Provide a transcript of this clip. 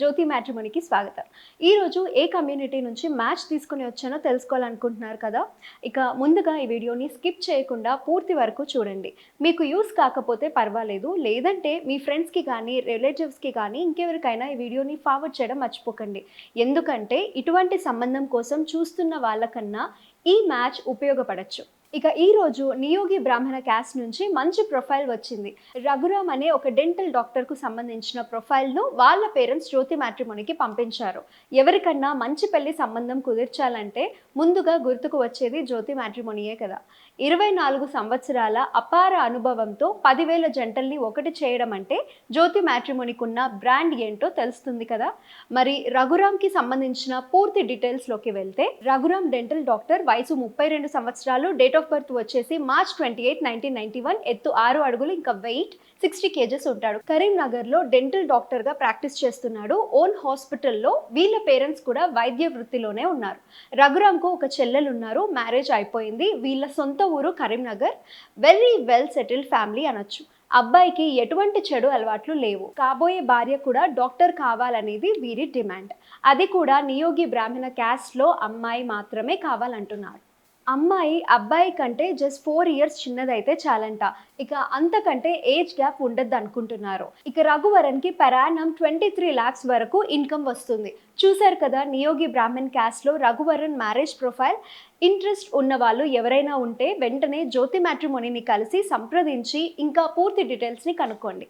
జ్యోతి మ్యాట్రిమోనీకి స్వాగతం. ఈరోజు ఏ కమ్యూనిటీ నుంచి మ్యాచ్ తీసుకుని వచ్చానో తెలుసుకోవాలనుకుంటున్నారు కదా? ఇక ముందుగా ఈ వీడియోని స్కిప్ చేయకుండా పూర్తి వరకు చూడండి. మీకు యూస్ కాకపోతే పర్వాలేదు లేదంటే మీ ఫ్రెండ్స్కి కానీ రిలేటివ్స్కి కానీ ఇంకెవరికైనా ఈ వీడియోని ఫార్వర్డ్ చేయడం మర్చిపోకండి. ఎందుకంటే ఇటువంటి సంబంధం కోసం చూస్తున్న వాళ్ళకన్నా ఈ మ్యాచ్ ఉపయోగపడచ్చు. ఇక ఈ రోజు నియోగి బ్రాహ్మణ క్యాస్ట్ నుంచి మంచి ప్రొఫైల్ వచ్చింది. రఘురామ్ అనే ఒక డెంటల్ డాక్టర్కు సంబంధించిన ప్రొఫైల్ను వాళ్ళ పేరెంట్స్ జ్యోతి మ్యాట్రిమోనికి పంపించారు. ఎవరికన్నా మంచి పెళ్ళి సంబంధం కుదిర్చాలంటే ముందుగా గుర్తుకు వచ్చేది జ్యోతి మ్యాట్రిమోనియే కదా. ఇరవై నాలుగు సంవత్సరాల అపార అనుభవంతో పదివేల జంటల్ని ఒకటి చేయడం అంటే జ్యోతి మ్యాట్రిమోనికి ఉన్న బ్రాండ్ ఏంటో తెలుస్తుంది కదా. మరి రఘురామ్కి సంబంధించిన పూర్తి డీటెయిల్స్లోకి వెళ్తే రఘురామ్ డెంటల్ డాక్టర్ వయసు ముప్పై రెండు సంవత్సరాలు డేట్ ఆఫ్ బర్త్ వచ్చేసి March twenty eight nineteen ninety one ఎత్తు ఆరు అడుగులు ఇంకా వెయిట్ సిక్స్టీ కేజెస్ ఉంటాడు. కరీంనగర్లో డెంటల్ డాక్టర్గా ప్రాక్టీస్ చేస్తున్నాడు. ఓన్ హాస్పిటల్లో వీళ్ళ పేరెంట్స్ కూడా వైద్య వృత్తిలోనే ఉన్నారు. రఘురామ్కు ఒక చెల్లెలు ఉన్నారు మ్యారేజ్ అయిపోయింది. వీళ్ళ సొంత ఊరు Karimnagar. Very well settled family అనొచ్చు. అబ్బాయికి ఎటువంటి చెడు అలవాట్లు లేవు. కాబోయే భార్య కూడా డాక్టర్ కావాలనేది వీరి డిమాండ్ అది కూడా నియోగి బ్రాహ్మణ క్యాస్ట్లో అమ్మాయి మాత్రమే కావాలంటున్నారు. అమ్మాయి అబ్బాయి కంటే జస్ట్ ఫోర్ ఇయర్స్ చిన్నదైతే చాలంట. ఇక అంతకంటే ఏజ్ గ్యాప్ ఉండద్దు అనుకుంటున్నారు ఇక రఘువరన్కి per annum twenty three lakhs వరకు ఇన్కమ్ వస్తుంది. చూశారు కదా నియోగి బ్రాహ్మణ్ క్యాస్ట్లో రఘువరన్ మ్యారేజ్ ప్రొఫైల్ ఇంట్రెస్ట్ ఉన్న వాళ్ళు ఎవరైనా ఉంటే వెంటనే జ్యోతి మ్యాట్రిమోనీని కలిసి సంప్రదించి ఇంకా పూర్తి డీటెయిల్స్ని కనుక్కోండి.